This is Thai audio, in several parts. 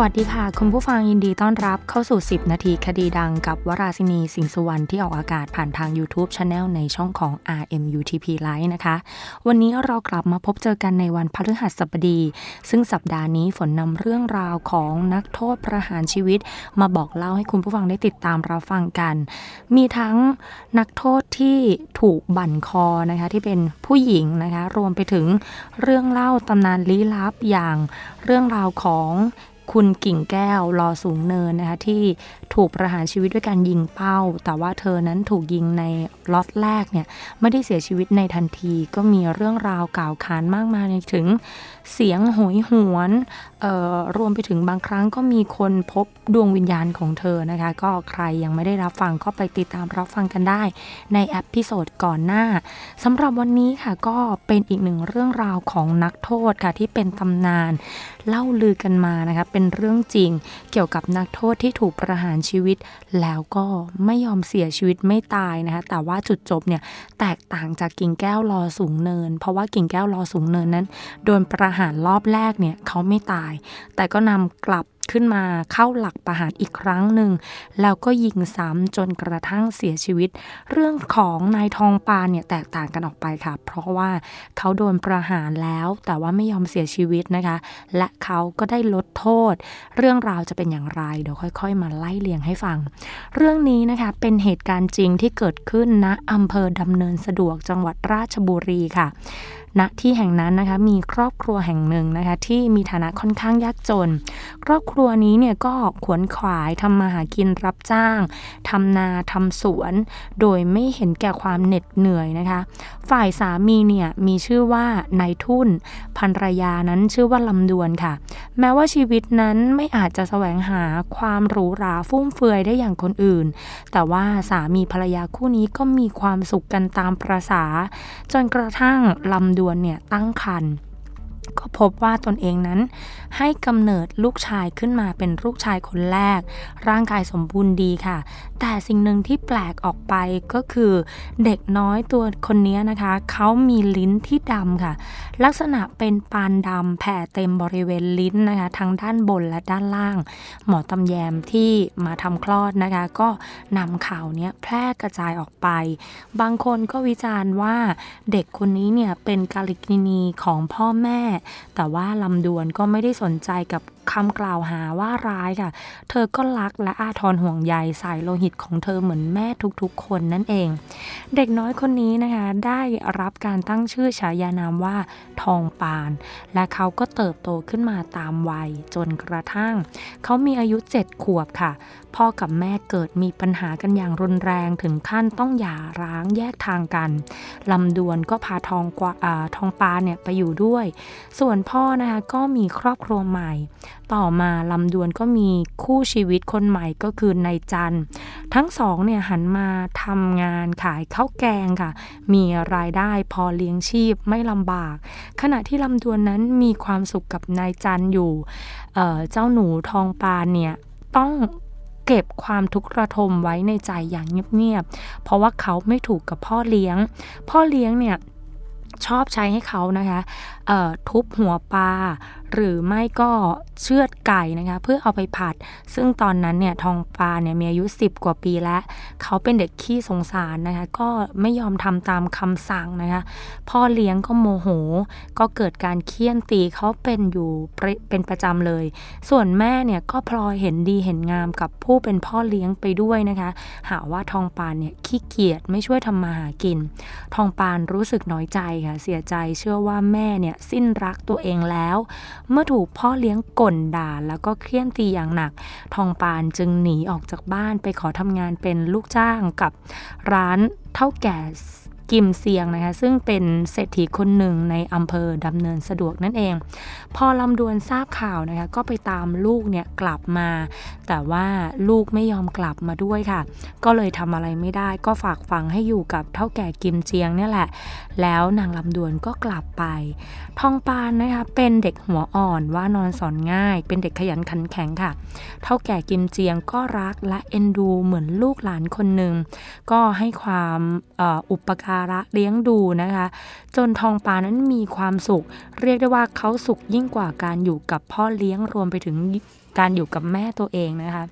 วัสดีค่ะ คุณผู้ฟังยินดีต้อนรับเข้าสู่ 10 นาทีคดีดังกับวราศินีสิงสุวรรณที่ออกอากาศผ่านทาง YouTube Channel ในช่องของ RMUTP Live นะคะ วันนี้เรากลับมาพบเจอกันในวันพฤหัสบดี ซึ่งสัปดาห์นี้ฝนนำเรื่องราวของนักโทษประหารชีวิต มาบอกเล่าให้คุณผู้ฟังได้ติดตามเรับฟังกัน มีทั้งนักโทษที่ถูกบั่นคอนะคะที่เป็นผู้หญิงนะคะรวมไปถึงเรื่องเล่าตำนานลี้ลับอย่างเรื่องราวของ คุณกิ่งแก้วรอสูงเนินนะคะที่ถูกประหารชีวิตด้วยการยิงเป้า แต่ว่าเธอนั้นถูกยิงในล็อตแรกเนี่ยไม่ได้เสียชีวิตในทันที ก็มีเรื่องราวกล่าวขานมากมายถึงเสียงโหยหวนรวมไปถึงบางครั้งก็มีคนพบดวงวิญญาณของเธอนะคะ ก็ใครยังไม่ได้รับฟังก็ไปติดตามรับฟังกันได้ในแอพิโซดก่อนหน้าสำหรับวันนี้ค่ะก็เป็นอีกหนึ่งเรื่องราวของนักโทษค่ะที่เป็นตำนานเล่าลือกันมานะคะเป็นเรื่องจริงเกี่ยวกับนักโทษที่ถูกประหารชีวิต แล้วก็ไม่ยอมเสียชีวิตไม่ตายนะคะแต่ว่าจุดจบเนี่ยแตกต่างจากกิ่งแก้วรอสูงเนิน เพราะว่ากิ่งแก้วรอสูงเนินนั้น โดนประหารรอบแรกเนี่ยเขาไม่ตาย แต่ก็นำกลับขึ้นมาเข้าหลักประหารอีกครั้งหนึ่ง แล้วก็ยิงซ้ำจนกระทั่งเสียชีวิต เรื่องของนายทองปานเนี่ยแตกต่างกันออกไปค่ะ เพราะว่าเขาโดนประหารแล้ว แต่ว่าไม่ยอมเสียชีวิตนะคะ และเขาก็ได้ลดโทษ เรื่องราวจะเป็นอย่างไรเดี๋ยวค่อย ๆ มาไล่เลียงให้ฟัง เรื่องนี้นะคะเป็นเหตุการณ์จริงที่เกิดขึ้นณนะอำเภอดำเนินสะดวกจังหวัดราชบุรีค่ะณที่แห่งนั้นนะคะมีครอบครัวแห่งหนึ่งนะคะที่มีฐานะค่อนข้างยากจน ครอบครัวนี้เนี่ยก็ขวนขวายทำมาหากินรับจ้างทำนาทำสวน โดยไม่เห็นแก่ความเหน็ดเหนื่อยนะคะ ฝ่ายสามีเนี่ยมีชื่อว่านายทุนภรรยานั้นชื่อว่าลำดวนค่ะ แม้ว่าชีวิตนั้นไม่อาจจะแสวงหาความหรูหราฟุ่มเฟือยได้อย่างคนอื่น แต่ว่าสามีภรรยาคู่นี้ก็มีความสุขกันตามประษา จนกระทั่งลำดวนเนี่ยตั้งครรภ์ ก็พบว่าตนเองนั้น ให้กำเนิดลูกชายขึ้นมาเป็นลูกชายคนแรก ร่างกายสมบูรณ์ดีค่ะ แต่สิ่งหนึ่งที่แปลกออกไปก็คือเด็กน้อยตัวคนนี้นะคะ เขามีลิ้นที่ดำค่ะ ลักษณะเป็นปานดำแผ่เต็มบริเวณลิ้นนะคะ ทั้งด้านบนและด้านล่าง หมอตำแยมที่มาทำคลอดนะคะ ก็นำข่าวนี้แพร่กระจายออกไป บางคนก็วิจารณ์ว่าเด็กคนนี้เนี่ยเป็นกาลิกินีของพ่อแม่แต่ว่าลำดวนก็ไม่ได้สนใจกับคำกล่าวหาว่าร้ายค่ะ เธอก็รักและอาทรห่วงใยสายโลหิตของเธอเหมือนแม่ทุกๆ คนนั่นเอง เด็กน้อยคนนี้นะคะได้รับการตั้งชื่อฉายานามว่าทองปาน และเขาก็เติบโตขึ้นมาตามวัยจนกระทั่ง เขามีอายุเจ็ดขวบค่ะ พ่อกับแม่เกิดมีปัญหากันอย่างรุนแรงถึงขั้นต้องหย่าร้างแยกทางกันลำดวนก็พาทองกว่าทองปานเนี่ยไปอยู่ด้วย ส่วนพ่อนะคะก็มีครอบครัวใหม่ต่อมาลำดวนก็มีคู่ชีวิตคนใหม่ก็คือนายจันทั้งสองเนี่ยหันมาทำงานขายข้าวแกงค่ะ มีรายได้พอเลี้ยงชีพไม่ลำบาก ขณะที่ลำดวนนั้นมีความสุขกับนายจันอยู่เเจ้าหนูทองปานเนี่ยต้องเก็บความทุกข์ระทมไว้ในใจอย่างเงียบๆ เพราะว่าเขาไม่ถูกกับพ่อเลี้ยง พ่อเลี้ยงเนี่ยชอบใช้ให้เขานะคะทุบหัวปลา หรือไม่ก็เชือดไก่นะคะเพื่อเอาไปผัด ซึ่งตอนนั้นเนี่ยทองปลาเนี่ยมีอายุ 10 กว่าปีแล้ว เขาเป็นเด็กขี้สงสารนะคะก็ไม่ยอมทำตามคำสั่งนะคะพ่อเลี้ยงก็โมโห ก็เกิดการเคี่ยนตีเขาเป็นอยู่เป็นประจำเลย ส่วนแม่เนี่ยก็พลอยเห็นดีเห็นงามกับผู้เป็นพ่อเลี้ยงไปด้วยนะคะ หาว่าทองปานเนี่ยขี้เกียจไม่ช่วยทำมาหากิน ทองปานรู้สึกน้อยใจค่ะเสียใจเชื่อว่าแม่เนี่ยสิ้นรักตัวเองแล้วเมื่อถูกพ่อเลี้ยงก่นด่าแล้วก็เครียดตีอย่างหนัก ทองปานจึงหนีออกจากบ้านไปขอทำงานเป็นลูกจ้างกับร้านเท่าแก่ กิมเซียงนะคะซึ่งเป็นเศรษฐีคนหนึ่งในอำเภอดำเนินสะดวกนั่นเอง พอลำดวนทราบข่าวนะคะก็ไปตามลูกเนี่ยกลับมา แต่ว่าลูกไม่ยอมกลับมาด้วยค่ะ ก็เลยทำอะไรไม่ได้ก็ฝากฟังให้อยู่กับเท่าแก่กิมเจียงเนี่ยแหละ แล้วนางลำดวนก็กลับไป ทองปานนะคะเป็นเด็กหัวอ่อนว่านอนสอนง่าย เป็นเด็กขยันขันแข็งค่ะ เท่าแก่กิมเจียงก็รักและเอ็นดูเหมือนลูกหลานคนหนึ่งก็ให้ความอุปการระเลี้ยงดูนะคะ จนทองปานั้นมีความสุข เรียกได้ว่าเขาสุขยิ่งกว่าการอยู่กับพ่อเลี้ยงรวมไปถึงการอยู่กับแม่ตัวเองนะคะ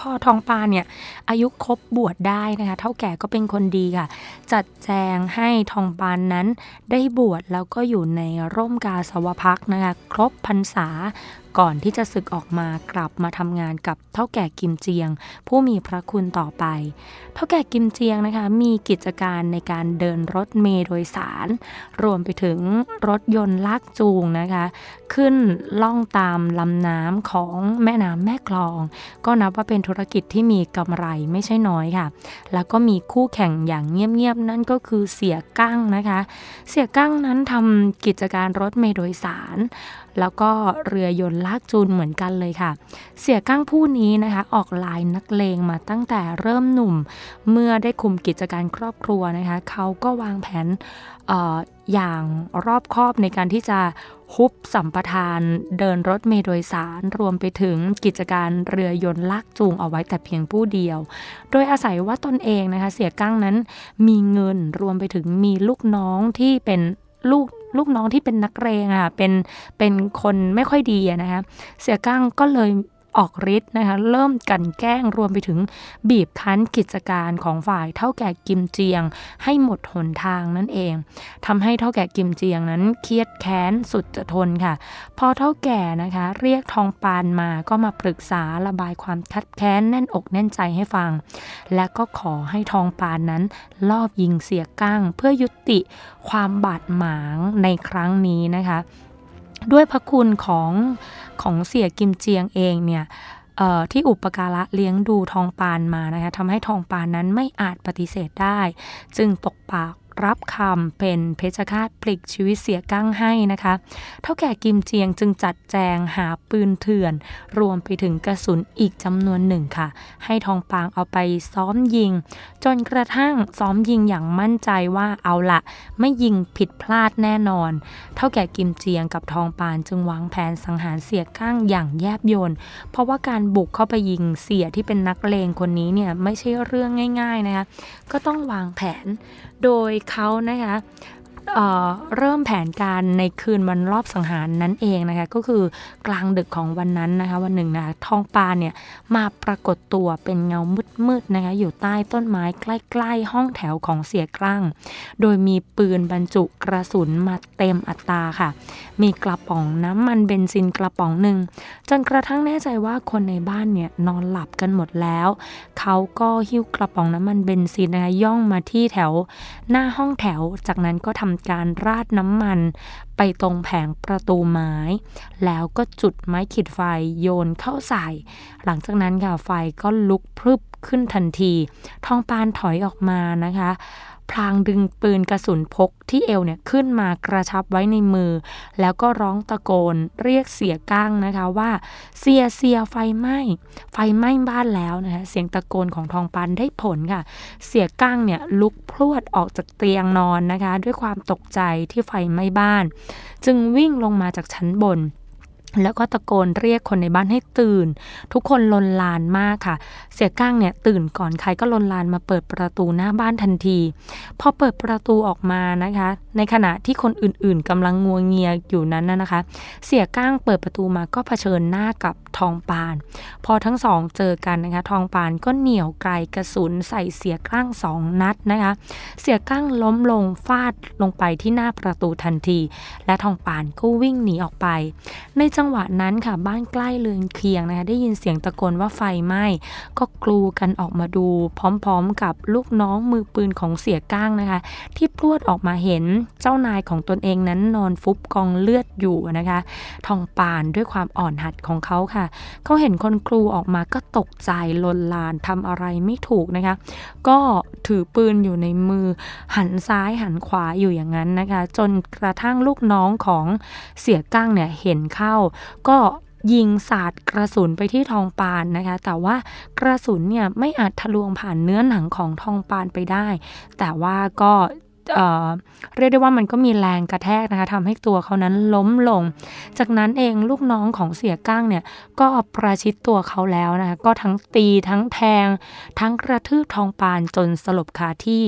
พ่อทองปานเนี่ยอายุครบบวชได้นะคะ เท่าแก่ก็เป็นคนดีค่ะ จัดแจงให้ทองปานนั้นได้บวชแล้วก็อยู่ในร่มกาสาวพักนะคะ ครบพรรษาก่อนที่จะศึกออกมากลับมาทำงานกับเท่าแก่กิมเจียง ผู้มีพระคุณต่อไป เท่าแก่กิมเจียงนะคะมีกิจการในการเดินรถเมล์โดยสาร รวมไปถึงรถยนต์ลากจูงนะคะ ขึ้นล่องตามลำน้ำของแม่น้ำแม่กลอง ก็นับว่าเป็นธุรกิจที่มีกำไรไม่ใช่น้อยค่ะ แล้วก็มีคู่แข่งอย่างเงียบๆนั่นก็คือเสียกั้งนะคะ เสียกั้งนั้นทำกิจการรถเมล์โดยสารแล้วก็เรือยนต์ลากจูนเหมือนกันเลยค่ะ เสียก้างผู้นี้นะคะ ออกลายนักเลงมาตั้งแต่เริ่มหนุ่ม เมื่อได้คุมกิจการครอบครัวนะคะ เขาก็วางแผนออย่างรอบคอบในการที่จะฮุบสัมปทานเดินรถเมล์โดยสาร รวมไปถึงกิจการเรือยนต์ลากจูงเอาไว้แต่เพียงผู้เดียว โดยอาศัยว่าตนเองนะคะ เสียก้างนั้นมีเงินรวมไปถึงมีลูกน้องที่เป็นลูก ลูกน้องที่เป็นนักเรงอะเป็นเป็นคนไม่ค่อยดีนะคะเสียก้างก็เลย ออกฤทธิ์นะคะเริ่มกันแกล้งรวมไปถึงบีบคั้นกิจการของฝ่ายเท่าแก่กิมเจียง ให้หมดหนทางนั่นเองทำให้เท่าแก่กิมเจียงนั้นเครียดแค้นสุดจะทนค่ะ พอเท่าแก่นะคะเรียกทองปานมาก็มาปรึกษาระบายความคัดแค้นแน่นอกแน่นใจให้ฟัง และก็ขอให้ทองปานนั้นลอบยิงเสียก้างเพื่อยุติความบาดหมางในครั้งนี้นะคะ ด้วยพระคุณของของเสียกิมเจียงเองเนี่ยที่อุปการะเลี้ยงดูทองปานมานะคะทำให้ทองปานนั้นไม่อาจปฏิเสธได้ จึงตกปาก รับคำเป็นเพชฌฆาตปลิกชีวิตเสียกั้งให้นะคะเท่าแก่กิมเจียงจึงจัดแจงหาปืนเถื่อน รวมไปถึงกระสุนอีกจำนวนหนึ่งค่ะ ให้ทองปางเอาไปซ้อมยิง จนกระทั่งซ้อมยิงอย่างมั่นใจว่าเอาละไม่ยิงผิดพลาดแน่นอน เท่าแก่กิมเจียงกับทองปานจึงวางแผนสังหารเสียก้างอย่างแยบยลเพราะว่าการบุกเข้าไปยิงเสียที่เป็นนักเลงคนนี้เนี่ยไม่ใช่เรื่องง่าย ๆนะคะก็ต้องวางแผน โดยเขานะคะ เเริ่มแผนการในคืนวันรอบสังหารนั้นเองนะคะก็คือกลางดึกของวันนั้นนะคะวันหนึ่งนะะทองปานเนี่ยมาปรากฏตัวเป็นเงามืดๆนะคะอยู่ใต้ต้นไม้ใกล้ๆ ห้องแถวของเสียกลางโดยมีปืนบรรจุกระสุนมาเต็มอัตราค่ะ มีกระป๋องน้ำมันเบนซินกระป๋องหนึ่งจนกระทั่งแน่ใจว่าคนในบ้านเนี่ยนอนหลับกันหมดแล้ว เขาก็หิ้วกระป๋องน้ำมันเบนซินนะคะย่องมาที่แถวหน้าห้องแถวจากนั้นก็ทำการราดน้ำมัน ไปตรงแผงประตูไม้ แล้วก็จุดไม้ขีดไฟโยนเข้าใส่ หลังจากนั้นค่ะไฟก็ลุกพรึบขึ้นทันที ทองปานถอยออกมานะคะ พลางดึงปืนกระสุนพกที่เอวเนี่ยขึ้นมากระชับไว้ในมือ แล้วก็ร้องตะโกนเรียกเสียก้างนะคะว่าเสียเสียไฟไหม้ไฟไหม้บ้านแล้วนะคะเสียงตะโกนของทองปันได้ผลค่ะ เสียก้างเนี่ยลุกพรวดออกจากเตียงนอนนะคะ ด้วยความตกใจที่ไฟไหม้บ้าน จึงวิ่งลงมาจากชั้นบน แล้วก็ตะโกนเรียกคนในบ้านให้ตื่น ทุกคนลนลานมากค่ะ เสียก้างเนี่ยตื่นก่อนใครก็ลนลานมาเปิดประตูหน้าบ้านทันที พอเปิดประตูออกมานะคะ ในขณะที่คนอื่นๆกำลังงัวงเงียอยู่นั้นนะคะ เสียก้างเปิดประตูมาก็เผชิญหน้ากับทองปาน พอทั้งสองเจอกันนะคะ ทองปานก็เหนี่ยวไกลกระสุนใส่เสียก้างสองนัดนะคะ เสียก้างล้มลงฟาดลงไปที่หน้าประตูทันที และทองปานก็วิ่งหนีออกไป ในจังหวะนั้นค่ะบ้านใกล้เลือนเคียงนะคะ ได้ยินเสียงตะโกนว่าไฟไหม้ก็กลูกันออกมาดูพร้อมๆกับลูกน้องมือปืนของเสียก้างนะคะ ที่พรวดออกมาเห็นเจ้านายของตนเองนั้นนอนฟุบกองเลือดอยู่นะคะ ทองปานด้วยความอ่อนหัดของเขาค่ะเขาเห็นคนครูออกมาก็ตกใจลนลานทำอะไรไม่ถูกนะคะ ก็ถือปืนอยู่ในมือหันซ้ายหันขวาอยู่อย่างนั้นนะคะ จนกระทั่งลูกน้องของเสียก้งเนี่ยเห็นเข้า ก็ยิงสาดกระสุนไปที่ทองปานนะคะ แต่ว่ากระสุนเนี่ยไม่อาจทะลวงผ่านเนื้อหนังของทองปานไปได้ แต่ว่าก็ เรียกได้ว่ามันก็มีแรงกระแทกนะคะทำให้ตัวเขานั้นล้มลง จากนั้นเองลูกน้องของเสียก้างเนี่ยก็ประชิดตัวเขาแล้วนะคะก็ทั้งตีทั้งแทง ทั้งกระทืบทองปานจนสลบคาที่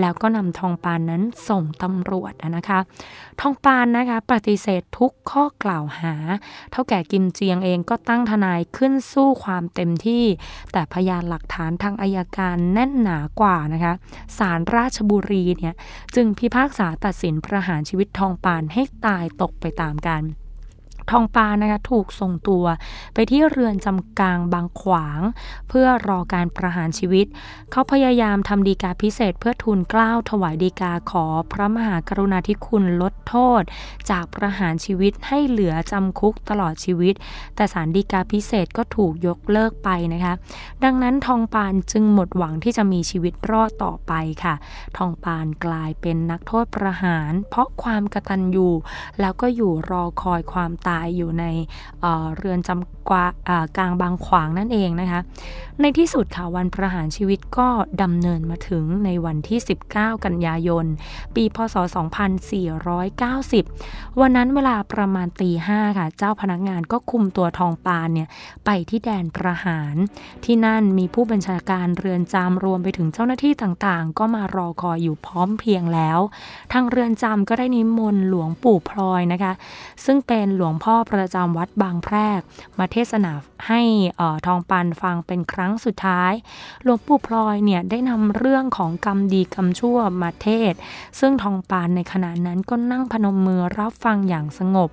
แล้วก็นำทองปานนั้นส่งตำรวจนะคะ ทองปานนะคะปฏิเสธทุกข้อกล่าวหา เท่าแก่กิมเจียงเองก็ตั้งทนายขึ้นสู้ความเต็มที่ แต่พยานหลักฐานทางอายการแน่นหนากว่านะคะศาลราชบุรีเนี่ยจึงพิพากษาตัดสินประหารชีวิตทองปานให้ตายตกไปตามกัน ทองปานะคะถูกส่งตัว ไปที่เรือนจำกลางบางขวาง เพื่อรอการประหารชีวิต เขาพยายามทำดีกาพิเศษเพื่อทูลกล้าวถวายดีกาขอพระมหากรุณาธิคุณลดโทษ จากประหารชีวิตให้เหลือจำคุกตลอดชีวิต แต่สารดีกาพิเศษก็ถูกยกเลิกไปนะคะ ดังนั้นทองปานจึงหมดหวังที่จะมีชีวิตรอดต่อไปค่ะ ทองปานกลายเป็นนักโทษประหาร เพราะความกระตัญญูแล้วก็อยู่รอคอยความตายายอยู่ในเเรือนจำกากลางบางขวางนั่นเองนะคะ ในที่สุดค่ะวันประหารชีวิตก็ดำเนินมาถึงในวันที่ 19 กันยายน ปี พศ 2490 วันนั้นเวลาประมาณตีห้าค่ะเจ้าพนักงานก็คุมตัวทองปานเนี่ยไปที่แดนประหาร ที่นั่นมีผู้บัญชาการเรือนจำรวมไปถึงเจ้าหน้าที่ต่างๆ ก็มารอคอยอยู่พร้อมเพียงแล้ว ทางเรือนจำก็ได้นิมนต์หลวงปู่พลอยนะคะ ซึ่งเป็นหลวงพ่อประจำวัดบางแพรก มาเทศนาให้ทองปันฟังเป็นครั้งสุดท้าย หลวงปู่พลอยเนี่ยได้นำเรื่องของกรรมดีกรรมชั่วมาเทศ ซึ่งทองปานในขณะนั้นก็นั่งพนมมือรับฟังอย่างสงบ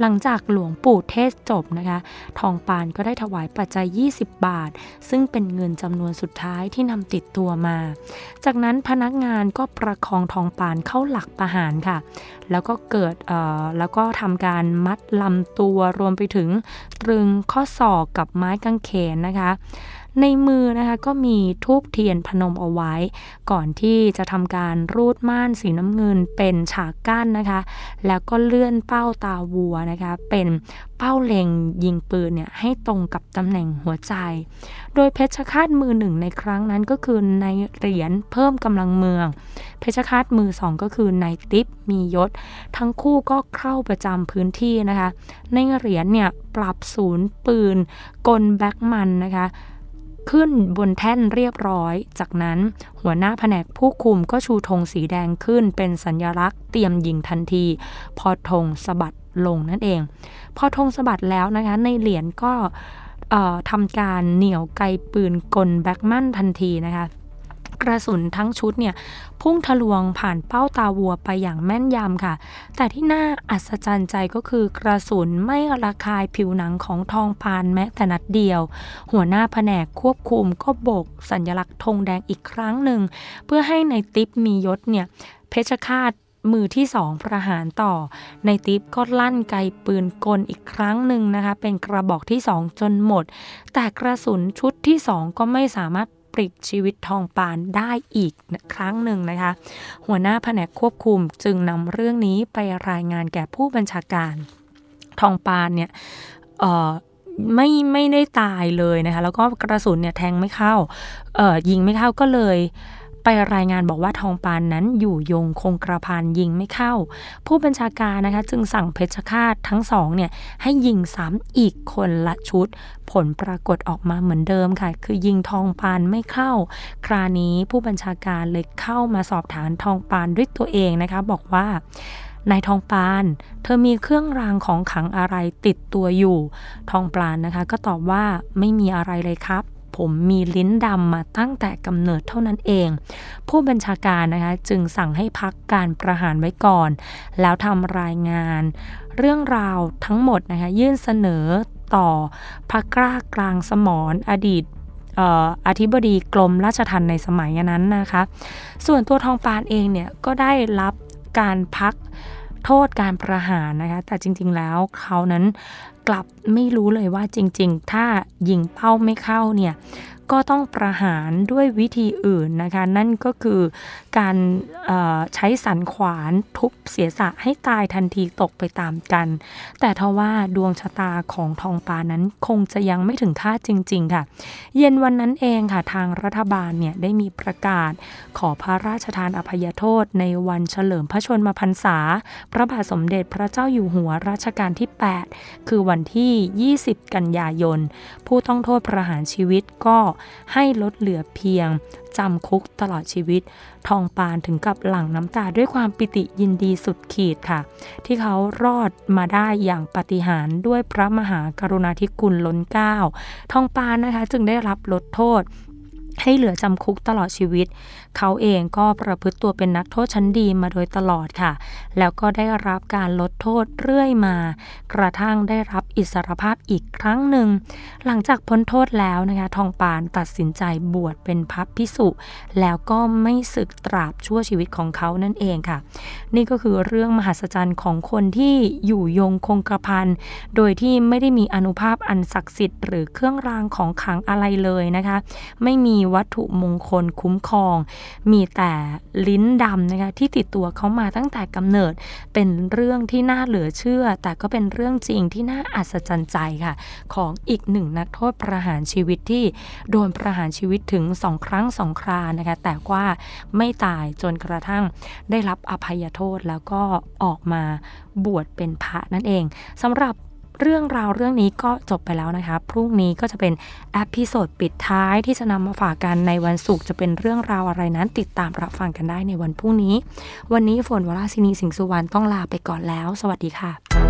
หลังจากหลวงปู่เทศจบนะคะ ทองปานก็ได้ถวายปัจจัย 20 บาท ซึ่งเป็นเงินจำนวนสุดท้ายที่นำติดตัวมา จากนั้นพนักงานก็ประคองทองปานเข้าหลักประหารค่ะ แล้วก็เกิดแล้วก็ทำการมัดลำตัวรวมไปถึงตรึงข้อศอกกับไม้กางเขนนะคะ ในมือนะคะก็มีทูบเทียนพนมเอาไว้ ก่อนที่จะทำการรูดม่านสีน้ำเงินเป็นฉากกั้นนะคะ แล้วก็เลื่อนเป้าตาวัวนะคะ เป็นเป้าเล็งยิงปืนเนี่ยให้ตรงกับตำแหน่งหัวใจ โดยเพชฌฆาตมือหนึ่งในครั้งนั้นก็คือในเหรียญเพิ่มกำลังเมือง เพชฌฆาตมือสองก็คือในติ๊บมียศ ทั้งคู่ก็เข้าประจำพื้นที่นะคะ ในเหรียญเนี่ยปรับศูนย์ปืนกลแบ็กมันนะคะ ขึ้นบนแท่นเรียบร้อย จากนั้นหัวหน้าแผนกผู้คุมก็ชูธงสีแดงขึ้นเป็นสัญลักษณ์เตรียมยิงทันที พอธงสะบัดลงนั่นเอง พอธงสะบัดแล้วนะคะในเหรียญก็ทำการเหนี่ยวไกปืนกลแบ็กมันทันทีนะคะ กระสุนทั้งชุดเนี่ยพุ่งทะลวงผ่านเป้าตาวัวไปอย่างแม่นยำค่ะ แต่ที่น่าอัศจรรย์ใจก็คือกระสุนไม่ระคายผิวหนังของทองพานแม้แต่นัดเดียว หัวหน้าแผนกควบคุมก็โบกสัญลักษณ์ธงแดงอีกครั้งหนึ่ง เพื่อให้ในติ๊บมียศเนี่ยเพชรคาตมือที่สองประหารต่อ ในติ๊บก็ลั่นไกปืนกลอีกครั้งหนึ่งนะคะ เป็นกระบอกที่สองจนหมด แต่กระสุนชุดที่สองก็ไม่สามารถ ปลิดชีวิตทองปานได้อีกครั้งหนึ่งนะคะ หัวหน้าแผนกควบคุมจึงนำเรื่องนี้ไปรายงานแก่ผู้บัญชาการทองปานเนี่ยไม่ไม่ได้ตายเลยนะคะ แล้วก็กระสุนเนี่ยแทงไม่เข้าเอ่อยิงไม่เข้าก็เลย ไปรายงานบอกว่าทองปานนั้นอยู่ยงคงกระพันยิงไม่เข้า ผู้บัญชาการนะคะจึงสั่งเพชฌฆาตทั้งสองเนี่ยให้ยิงซ้ำอีกคนละชุด ผลปรากฏออกมาเหมือนเดิมค่ะ คือยิงทองปานไม่เข้า ครานี้ผู้บัญชาการเลยเข้ามาสอบถามทองปานด้วยตัวเองนะคะ บอกว่านายทองปาน เธอมีเครื่องรางของขังอะไรติดตัวอยู่ ทองปานนะคะ ก็ตอบว่าไม่มีอะไรเลยครับ ผมมีลิ้นดำมาตั้งแต่กำเนิดเท่านั้นเอง ผู้บัญชาการนะคะจึงสั่งให้พักการประหารไว้ก่อน แล้วทำรายงาน เรื่องราวทั้งหมดนะคะยื่นเสนอต่อพระกล้ากลางสมรอดีตอธิบดีกรมราชทัณฑ์ในสมัยนั้นนะคะ ส่วนตัวทองปานเองเนี่ยก็ได้รับการพัก โทษการประหารนะคะ แต่จริง ๆ แล้วเขานั้นกลับไม่รู้เลยว่าจริง ๆ ถ้ายิงเป้าไม่เข้าเนี่ย ก็ต้องประหารด้วยวิธีอื่นนะคะ นั่นก็คือการใช้สันขวานทุบเสียสะให้ตายทันทีตกไปตามกัน แต่ทว่าดวงชะตาของทองปานั้นคงจะยังไม่ถึงคาดจริง ๆ ค่ะ เย็นวันนั้นเองค่ะทางรัฐบาลเนี่ยได้มีประกาศขอพระราชทานอภัยโทษในวันเฉลิมพระชนมพรรษา พระบาทสมเด็จพระเจ้าอยู่หัวรัชกาลที่ 8 คือวันที่ 20 กันยายน ผู้ต้องโทษประหารชีวิตก็ให้ลดเหลือเพียงจำคุกตลอดชีวิต ทองปานถึงกับหลั่งน้ำตาด้วยความปิติยินดีสุดขีดค่ะ ที่เขารอดมาได้อย่างปฏิหารด้วยพระมหากรุณาธิคุณล้นเกล้าทองปานนะคะจึงได้รับลดโทษให้เหลือจำคุกตลอดชีวิต เขาเองก็ประพฤติตัวเป็นนักโทษชั้นดีมาโดยตลอดค่ะ แล้วก็ได้รับการลดโทษเรื่อยมา กระทั่งได้รับอิสรภาพอีกครั้งหนึ่ง หลังจากพ้นโทษแล้วนะคะทองปานตัดสินใจบวชเป็นพระพิสุแล้วก็ไม่สึกตราบชั่วชีวิตของเขานั่นเองค่ะ นี่ก็คือเรื่องมหัศจรรย์ของคนที่อยู่ยงคงกระพันโดยที่ไม่ได้มีอนุภาพอันศักดิ์สิทธิ์หรือเครื่องรางของขลังอะไรเลยนะคะ ไม่มีวัตถุมงคลคุ้มครองมีแต่ลิ้นดำนะคะที่ติดตัวเขามาตั้งแต่กำเนิด เป็นเรื่องที่น่าเหลือเชื่อ แต่ก็เป็นเรื่องจริงที่น่าอัศจรรย์ใจค่ะ ของอีกหนึ่งนักโทษประหารชีวิตที่โดนประหารชีวิตถึงสองครั้งสองครานะคะแต่ว่าไม่ตายจนกระทั่งได้รับอภัยโทษแล้วก็ออกมาบวชเป็นพระนั่นเองสำหรับ เรื่องราวเรื่องนี้ก็จบไปแล้วนะคะ พรุ่งนี้ก็จะเป็นอพิโซดปิดท้ายที่จะนำมาฝากกันในวันศุกร์จะเป็นเรื่องราวอะไรนั้น ติดตามรับฟังกันได้ในวันพรุ่งนี้ วันนี้ฝนวราศินีสิงสุวรรณต้องลาไปก่อนแล้ว สวัสดีค่ะ